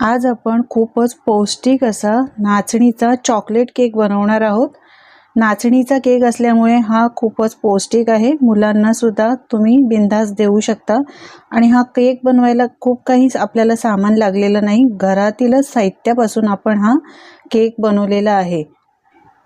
आज आपण खूपच पौष्टिक असा नाचणीचा चॉकलेट केक बनवणार आहोत. नाचणीचा केक असल्यामुळे हा खूपच पौष्टिक आहे. मुलांनासुद्धा तुम्ही बिंदास देऊ शकता. आणि हा केक बनवायला खूप काही आपल्याला सामान लागलेलं नाही. घरातीलच साहित्यापासून आपण हा केक बनवलेला आहे.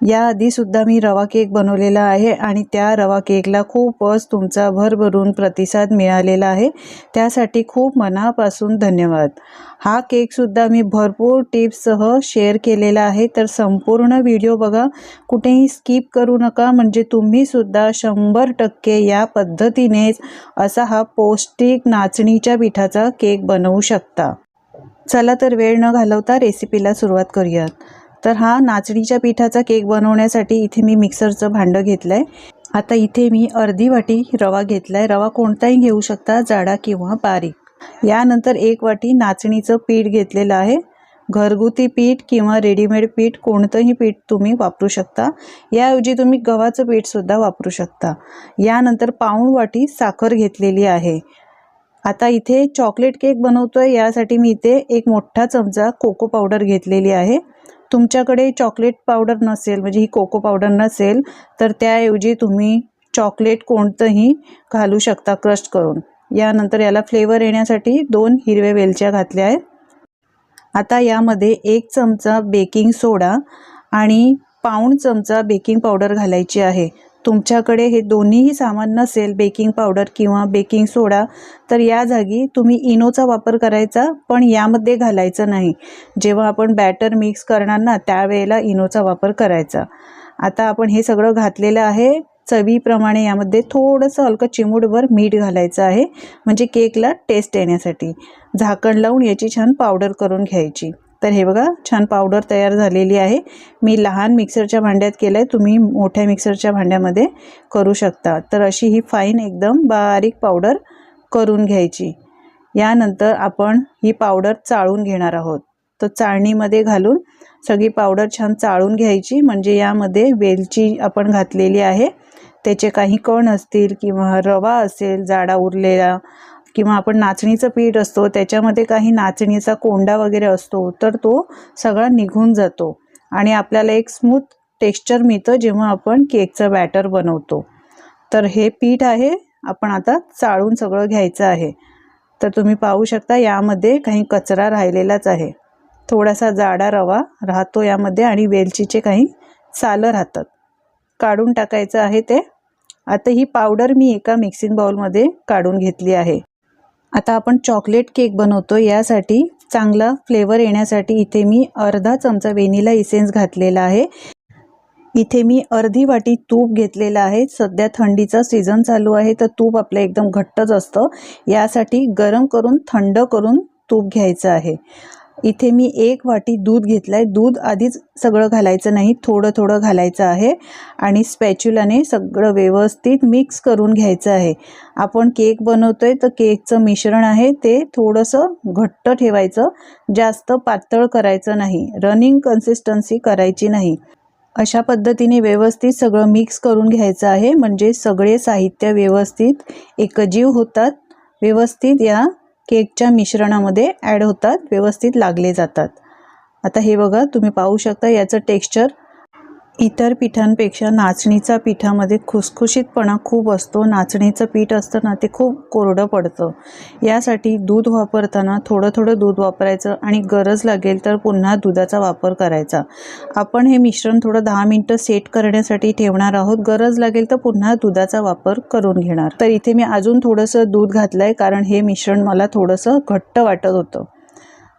याआधीसुद्धा मी रवा केक बनवलेला आहे आणि त्या रवा केकला खूपच तुमचा भरभरून प्रतिसाद मिळालेला आहे. त्यासाठी खूप मनापासून धन्यवाद. हा केकसुद्धा मी भरपूर टिप्ससह शेअर केलेला आहे. तर संपूर्ण व्हिडिओ बघा. कुठेही स्किप करू नका. म्हणजे तुम्हीसुद्धा शंभर टक्के या पद्धतीनेच असा हा पौष्टिक नाचणीच्या पिठाचा केक बनवू शकता. चला तर वेळ न घालवता रेसिपीला सुरुवात करूयात. तर हा नाचणीच्या पिठाचा केक बनवण्यासाठी इथे मी मिक्सरचं भांडं घेतलं आहे आता इथे मी अर्धी वाटी रवा घेतला आहे रवा कोणताही घेऊ शकता जाडा किंवा बारीक. यानंतर एक वाटी नाचणीचं पीठ घेतलेलं आहे. घरगुती पीठ किंवा रेडीमेड पीठ कोणतंही पीठ तुम्ही वापरू शकता. याऐवजी तुम्ही गव्हाचं पीठसुद्धा वापरू शकता. यानंतर पाऊण वाटी साखर घेतलेली आहे. आता इथे चॉकलेट केक बनवतो आहे यासाठी मी इथे एक मोठा चमचा कोको पावडर घेतलेली आहे. तुमच्याकडे चॉकलेट पावडर नसेल म्हणजे ही कोको पावडर नसेल तर त्याऐवजी तुम्ही चॉकलेट कोणतंही घालू शकता क्रश करून. यानंतर याला फ्लेवर येण्यासाठी दोन हिरव्या वेलच्या घातल्या आहेत. आता यामध्ये एक चमचा बेकिंग सोडा आणि पाऊण चमचा बेकिंग पावडर घालायची आहे. तुमच्याकडे हे दोन्हीही सामान नसेल बेकिंग पावडर किंवा बेकिंग सोडा तर या जागी तुम्ही इनोचा वापर करायचा पण यामध्ये घालायचं नाही. जेव्हा आपण बॅटर मिक्स करणार ना त्यावेळेला इनोचा वापर करायचा. आता आपण हे सगळं घातलेलं आहे. चवीप्रमाणे यामध्ये थोडंसं हलकं चिमूटभर मीठ घालायचं आहे. म्हणजे केकला टेस्ट येण्यासाठी. झाकण लावून याची छान पावडर करून घ्यायची. तर हे बघा छान पावडर तयार झालेली आहे. मी लहान मिक्सरच्या भांड्यात केलं आहे तुम्ही मोठ्या मिक्सरच्या भांड्यामध्ये करू शकता. तर अशी ही फाईन एकदम बारीक पावडर करून घ्यायची. यानंतर आपण ही पावडर चाळून घेणार आहोत. तर चाळणीमध्ये घालून सगळी पावडर छान चाळून घ्यायची. म्हणजे यामध्ये वेलची आपण घातलेली आहे. त्याचे काही कण असतील किंवा रवा असेल जाडा उरलेला किंवा आपण नाचणीचं पीठ असतो त्याच्यामध्ये काही नाचणीचा कोंडा वगैरे असतो तर तो सगळा निघून जातो. आणि आपल्याला एक स्मूथ टेक्स्चर मिळतं जेव्हा आपण केकचं बॅटर बनवतो. तर हे पीठ आहे आपण आता चाळून सगळं घ्यायचं आहे. तर तुम्ही पाहू शकता यामध्ये काही कचरा राहिलेलाच आहे. थोडासा जाडा रवा राहतो यामध्ये आणि वेलचीचे काही सालं राहतात. काढून टाकायचं आहे ते. आता ही पावडर मी एका मिक्सिंग बाउलमध्ये काढून घेतली आहे. आता आपण चॉकलेट केक बनवतो. यासाठी चांगला फ्लेवर येण्यासाठी इथे मी अर्धा चमचा वेनिला इसेन्स घातलेला आहे. इथे मी अर्धी वाटी तूप घेतलेलं आहे. सध्या थंडीचा सीझन चालू आहे तर तूप आपलं एकदम घट्टच असतं. यासाठी गरम करून थंड करून तूप घ्यायचं आहे. इथे मी एक वाटी दूध घेतलं आहे दूध आधीच सगळं घालायचं नाही थोडं थोडं घालायचं आहे आणि स्पॅच्युलाने सगळं व्यवस्थित मिक्स करून घ्यायचं आहे. आपण केक बनवतो आहे तर केकचं मिश्रण आहे ते थोडंसं घट्ट ठेवायचं जास्त पातळ करायचं नाही रनिंग कन्सिस्टन्सी करायची नाही. अशा पद्धतीने व्यवस्थित सगळं मिक्स करून घ्यायचं आहे म्हणजे सगळे साहित्य व्यवस्थित एकजीव होतात. व्यवस्थित या केकच्या मिश्रणामध्ये ॲड होतात व्यवस्थित लागले जातात. आता हे बघा तुम्ही पाहू शकता याचं टेक्स्चर इतर पिठांपेक्षा नाचणीचा पिठामध्ये खुसखुशीतपणा खूप असतो. नाचणीचं पीठ असतं ना ते खूप कोरडं पडतं. यासाठी दूध वापरताना थोडं थोडं दूध वापरायचं आणि गरज लागेल तर पुन्हा दुधाचा वापर करायचा. आपण हे मिश्रण थोडं दहा मिनटं सेट करण्यासाठी ठेवणार आहोत. गरज लागेल तर पुन्हा दुधाचा वापर करून घेणार. तर इथे मी अजून थोडंसं दूध घातलं आहे कारण हे मिश्रण मला थोडंसं घट्ट वाटत होतं.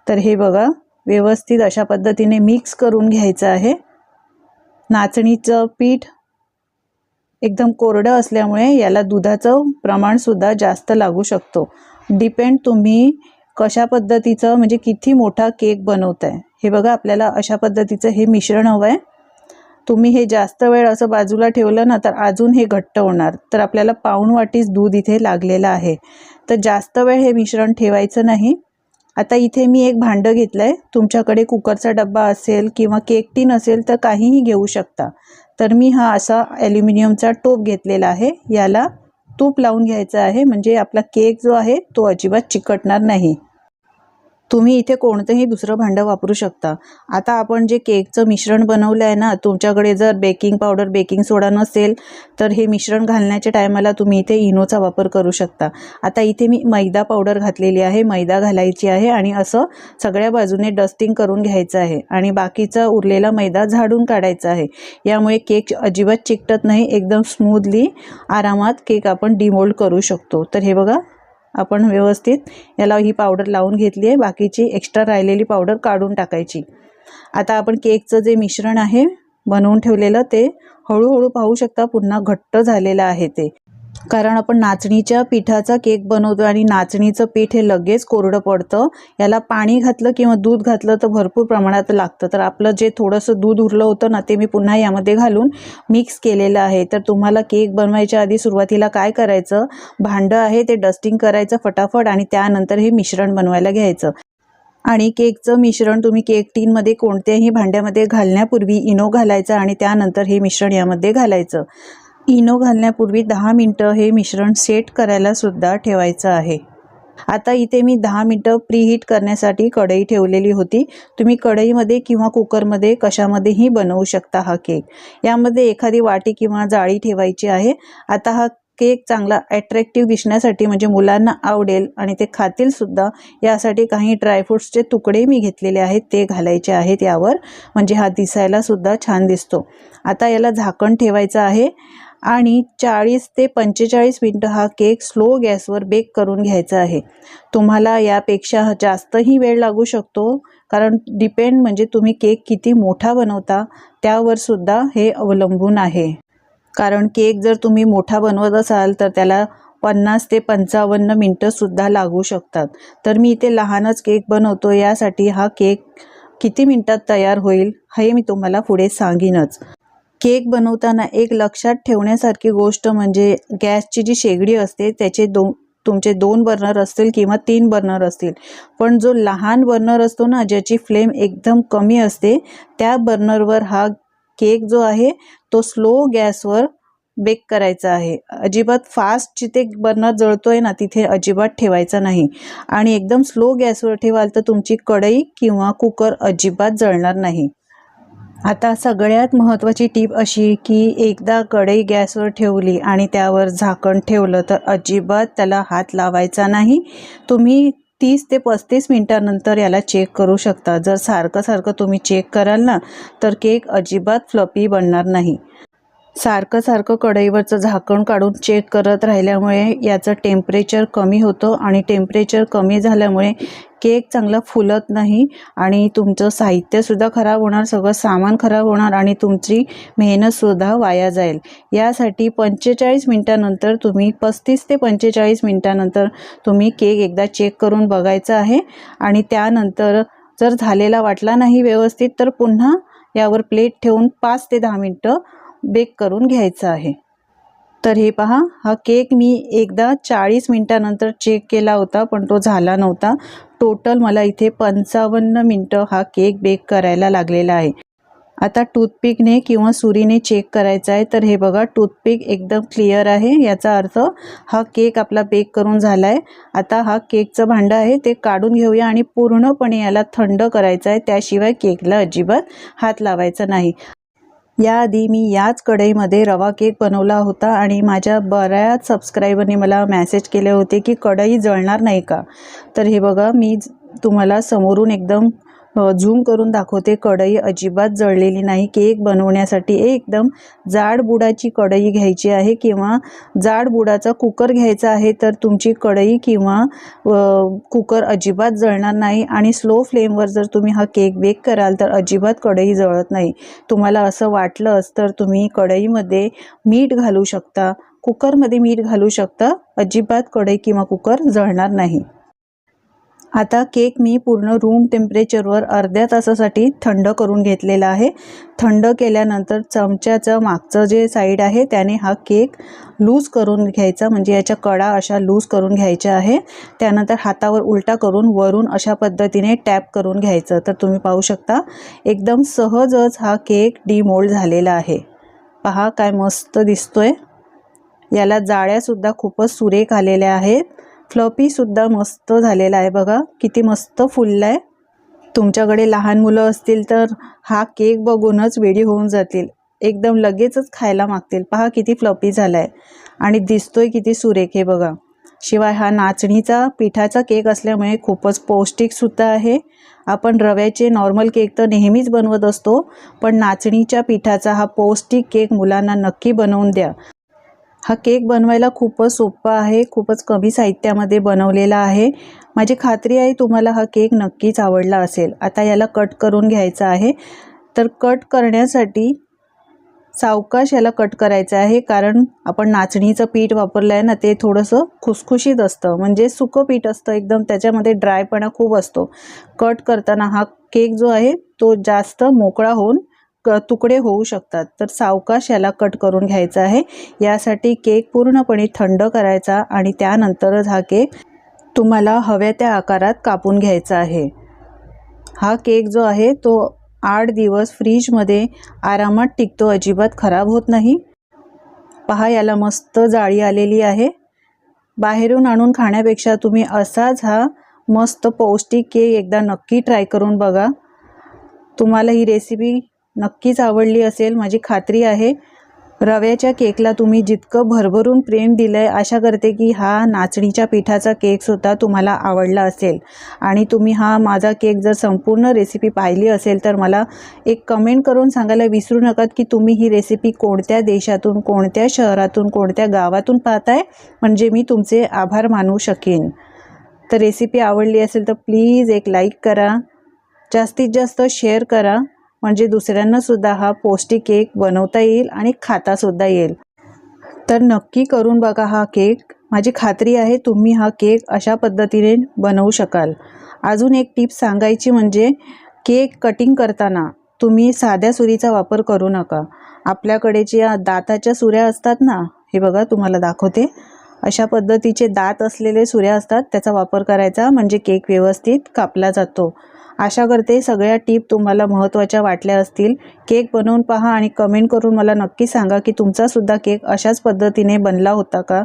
तर हे बघा व्यवस्थित अशा पद्धतीने मिक्स करून घ्यायचं आहे. नाचणीचं पीठ एकदम कोरडं असल्यामुळे याला दुधाचं प्रमाणसुद्धा जास्त लागू शकतो. डिपेंड तुम्ही कशा पद्धतीचं म्हणजे किती मोठा केक बनवत आहे हे बघा आपल्याला अशा पद्धतीचं हे मिश्रण हवं आहे तुम्ही हे जास्त वेळ असं बाजूला ठेवलं ना तर अजून हे घट्ट होणार. तर आपल्याला पाऊण वाटीस दूध इथे लागलेलं आहे. तर जास्त वेळ हे मिश्रण ठेवायचं नाही. आता इथे मी एक भांडं घेतलं आहे तुमच्याकडे कुकरचा डब्बा असेल किंवा केक टीन असेल तर काहीही घेऊ शकता. तर मी हा असा ॲल्युमिनियमचा टोप घेतलेला आहे. याला तूप लावून घ्यायचं आहे. म्हणजे आपला केक जो आहे तो अजिबात चिकटणार नाही. तुम्ही इथे कोणतंही दुसरं भांडं वापरू शकता. आता आपण जे केकचं मिश्रण बनवलं आहे ना तुमच्याकडे जर बेकिंग पावडर बेकिंग सोडा नसेल तर हे मिश्रण घालण्याच्या टायमाला तुम्ही इथे इनोचा वापर करू शकता. आता इथे मी मैदा पावडर घातलेली आहे मैदा घालायची आहे आणि असं सगळ्या बाजूने डस्टिंग करून घ्यायचं आहे आणि बाकीचा उरलेला मैदा झाडून काढायचा आहे. यामुळे केक अजिबात चिकटत नाही एकदम स्मूदली आरामात केक आपण डिमोल्ड करू शकतो. तर हे बघा आपण व्यवस्थित याला ही पावडर लावून घेतली आहे. बाकीची एक्स्ट्रा राहिलेली पावडर काढून टाकायची. आता आपण केकचं जे मिश्रण आहे बनवून ठेवलेलं ते हळूहळू पाहू शकता पुन्हा घट्ट झालेलं आहे ते. कारण आपण नाचणीच्या पिठाचा केक बनवतो आणि नाचणीचं पीठ हे लगेच कोरडं पडतं. याला पाणी घातलं किंवा दूध घातलं तर भरपूर प्रमाणात लागतं. तर आपलं जे थोडंसं दूध उरलं होतं ना ते मी पुन्हा यामध्ये घालून मिक्स केलेलं आहे. तर तुम्हाला केक बनवायच्या आधी सुरुवातीला काय करायचं? भांडं आहे ते डस्टिंग करायचं फटाफट आणि त्यानंतर हे मिश्रण बनवायला घ्यायचं. आणि केकचं मिश्रण तुम्ही केक टीनमध्ये कोणत्याही भांड्यामध्ये घालण्यापूर्वी इनो घालायचं आणि त्यानंतर हे मिश्रण यामध्ये घालायचं. इनो घालण्यापूर्वी दहा मिनटं हे मिश्रण सेट करायला सुद्धा ठेवायचं आहे. आता इथे मी दहा मिनटं प्रीहीट करण्यासाठी कढई ठेवलेली होती. तुम्ही कढईमध्ये किंवा कुकरमध्ये कशामध्येही बनवू शकता हा केक. यामध्ये एखादी वाटी किंवा जाळी ठेवायची आहे. आता हा केक चांगला ॲट्रॅक्टिव्ह दिसण्यासाठी म्हणजे मुलांना आवडेल आणि ते खातील सुद्धा. यासाठी काही ड्रायफ्रूट्सचे तुकडे मी घेतलेले आहेत. ते घालायचे आहेत यावर. म्हणजे हा दिसायला सुद्धा छान दिसतो. आता याला झाकण ठेवायचं आहे. आणि चाळीस ते पंचेचाळीस मिनटं हा केक स्लो गॅसवर बेक करून घ्यायचा आहे. तुम्हाला यापेक्षा जास्तही वेळ लागू शकतो कारण डिपेंड म्हणजे तुम्ही केक किती मोठा बनवता त्यावर सुद्धा हे अवलंबून आहे. कारण केक जर तुम्ही मोठा बनवत असाल तर त्याला पन्नास ते पंचावन्न मिनटंसुद्धा लागू शकतात. तर मी इथे लहानच केक बनवतो यासाठी हा केक किती मिनटात तयार होईल हे मी तुम्हाला पुढे सांगीनच. केक बनवताना एक लक्षात ठेवण्यासारखी गोष्ट म्हणजे गॅसची जी शेगडी असते त्याचे दो तुमचे दोन बर्नर असतील किंवा तीन बर्नर असतील. पण जो लहान बर्नर असतो ना ज्याची फ्लेम एकदम कमी असते त्या बर्नरवर हा केक जो आहे तो स्लो गॅसवर बेक करायचा आहे. अजिबात फास्ट जिथे बर्नर जळतोय ना तिथे अजिबात ठेवायचा नाही. आणि एकदम स्लो गॅसवर ठेवाल तर तुमची कढई किंवा कुकर अजिबात जळणार नाही. आता सगळ्यात महत्त्वाची टीप अशी की एकदा कढई गॅसवर ठेवली आणि त्यावर झाकण ठेवलं तर अजिबात त्याला हात लावायचा नाही. तुम्ही तीस ते पस्तीस मिनटानंतर याला चेक करू शकता. जर सारखं सारखं तुम्ही चेक कराल ना तर केक अजिबात फ्लपी बनणार नाही. सारखं सारखं कढईवरचं झाकण काढून चेक करत राहिल्यामुळे याचं टेम्परेचर कमी होतं आणि टेम्परेचर कमी झाल्यामुळे केक चांगला फुलत नाही आणि तुमचं साहित्यसुद्धा खराब होणार सगळं सामान खराब होणार आणि तुमची मेहनतसुद्धा वाया जाईल. यासाठी पंचेचाळीस मिनटानंतर तुम्ही पस्तीस ते पंचेचाळीस मिनटानंतर तुम्ही केक एकदा चेक करून बघायचा आहे आणि त्यानंतर जर झालेला वाटला नाही व्यवस्थित तर पुन्हा यावर प्लेट ठेवून पाच ते दहा मिनटं बेक करून घ्यायचा आहे. तर हे पहा हा केक मी एकदा चाळीस मिनटानंतर चेक केला होता पण तो झाला नव्हता. टोटल मला इथे पंचावन्न मिनटं हा केक बेक करायला लागलेला आहे. आता टूथपिकने किंवा सुरीने चेक करायचा आहे. तर हे बघा टूथपिक एकदम क्लिअर आहे. याचा अर्थ हा केक आपला बेक करून झाला आहे आता हा केकचं भांडं आहे ते काढून घेऊया आणि पूर्णपणे याला थंड करायचं आहे. त्याशिवाय केकला अजिबात हात लावायचा नाही. याआधी मी याच कढईमध्ये रवा केक बनवला होता आणि माझ्या बऱ्याच सबस्क्रायबरने मला मॅसेज केले होते की कढई जळणार नाही का? तर हे बघा मी तुम्हाला समोरून एकदम झूम करून दाखवते. कढई अजिबात जळलेली नाही. केक बनवण्यासाठी एकदम जाड बुडाची कढई घ्यायची आहे किंवा जाड बुडाचा कुकर घ्यायचा आहे तर तुमची कढई किंवा कुकर अजिबात जळणार नाही आणि स्लो फ्लेमवर जर तुम्ही हा केक बेक कराल तर अजिबात कढई जळत नाही. तुम्हाला असं वाटलंच तर तुम्ही कढईमध्ये मीठ घालू शकता. कुकरमध्ये मीठ घालू शकता. अजिबात कढई किंवा कुकर जळणार नाही. आता केक मी पूर्ण रूम टेम्परेचरवर अर्ध्या तासासाठी थंड करून घेतलेला आहे. थंड केल्यानंतर चमच्याचं मागचं जे साईड आहे त्याने हा केक लूज करून घ्यायचा म्हणजे याच्या कडा अशा लूज करून घ्यायच्या आहे. त्यानंतर हातावर उलटा करून वरून अशा पद्धतीने टॅप करून घ्यायचं. तर तुम्ही पाहू शकता एकदम सहजच हा केक डिमोल्ड झालेला आहे. पहा काय मस्त दिसतोय. याला जाळ्यासुद्धा खूपच सुरेख आलेल्या आहेत. फ्लपीसुद्धा मस्त झालेला आहे बघा. किती मस्त फुलला आहे तुमच्याकडे लहान मुलं असतील तर हा केक बघूनच वेडी होऊन जातील. एकदम लगेचच खायला मागतील. पहा किती फ्लपी झाला आहे आणि दिसतोय किती सुरेख आहे बघा. शिवाय हा नाचणीचा पिठाचा केक असल्यामुळे खूपच पौष्टिकसुद्धा आहे. आपण रव्याचे नॉर्मल केक तर नेहमीच बनवत असतो पण नाचणीच्या पिठाचा हा पौष्टिक केक मुलांना नक्की बनवून द्या. हा केक बनवायला खूपच सोपा आहे खूपच कमी साहित्यामध्ये बनवलेला आहे. माझी खात्री आहे तुम्हाला हा केक नक्कीच आवडला असेल. आता याला कट करून घ्यायचा आहे. तर कट करण्यासाठी सावकाश याला कट करायचं आहे कारण आपण नाचणीचं पीठ वापरलं आहे ना ते थोडंसं खुसखुशीत असतं. म्हणजे सुकं पीठ असतं एकदम त्याच्यामध्ये ड्रायपणा खूप असतो. कट करताना हा केक जो आहे तो जास्त मोकळा होऊन तुकडे होऊ शकतात. तर सावकाश याला कट करून घ्यायचा आहे. यासाठी केक पूर्णपणे थंड करायचा आणि त्यानंतरच हा केक तुम्हाला हव्या त्या आकारात कापून घ्यायचा आहे. हा केक जो आहे तो आठ दिवस फ्रीजमध्ये आरामात टिकतो. अजिबात खराब होत नाही. पहा याला मस्त जाळी आलेली आहे. बाहेरून आणून खाण्यापेक्षा तुम्ही असाच हा मस्त पौष्टिक केक एकदा नक्की ट्राय करून बघा. तुम्हाला ही रेसिपी नक्कीच आवडली असेल माझी खात्री आहे. रव्याच्या केकला तुम्ही जितकं भरभरून प्रेम दिलं आहे आशा करते की हा नाचणीच्या पिठाचा केकसुद्धा तुम्हाला आवडला असेल. आणि तुम्ही हा माझा केक जर संपूर्ण रेसिपी पाहिली असेल तर मला एक कमेंट करून सांगायला विसरू नका की तुम्ही ही रेसिपी कोणत्या देशातून कोणत्या शहरातून कोणत्या गावातून पाहताय. म्हणजे मी तुमचे आभार मानू शकेन. तर रेसिपी आवडली असेल तर प्लीज एक लाईक करा. जास्तीत जास्त शेअर करा. म्हणजे दुसऱ्यांनासुद्धा हा पौष्टिक केक बनवता येईल आणि खातासुद्धा येईल. तर नक्की करून बघा हा केक. माझी खात्री आहे तुम्ही हा केक अशा पद्धतीने बनवू शकाल. अजून एक टिप सांगायची म्हणजे केक कटिंग करताना तुम्ही साध्या सुरीचा वापर करू नका. आपल्याकडे ज्या दाताच्या सुऱ्या असतात ना हे बघा तुम्हाला दाखवते. अशा पद्धतीचे दात असलेले सुऱ्या असतात त्याचा वापर करायचा म्हणजे केक व्यवस्थित कापला जातो. आशा करते सगळ्या टीप तुम्हाला महत्त्वाच्या वाटल्या असतील. केक बनवून पहा आणि कमेंट करून मला नक्की सांगा की तुमचासुद्धा केक अशाच पद्धतीने बनला होता का?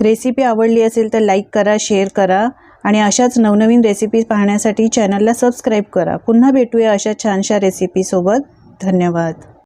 रेसिपी आवडली असेल तर लाईक करा शेअर करा आणि अशाच नवनवीन रेसिपीज पाहण्यासाठी चॅनलला सबस्क्राईब करा. पुन्हा भेटूया अशा छानशा रेसिपीसोबत धन्यवाद.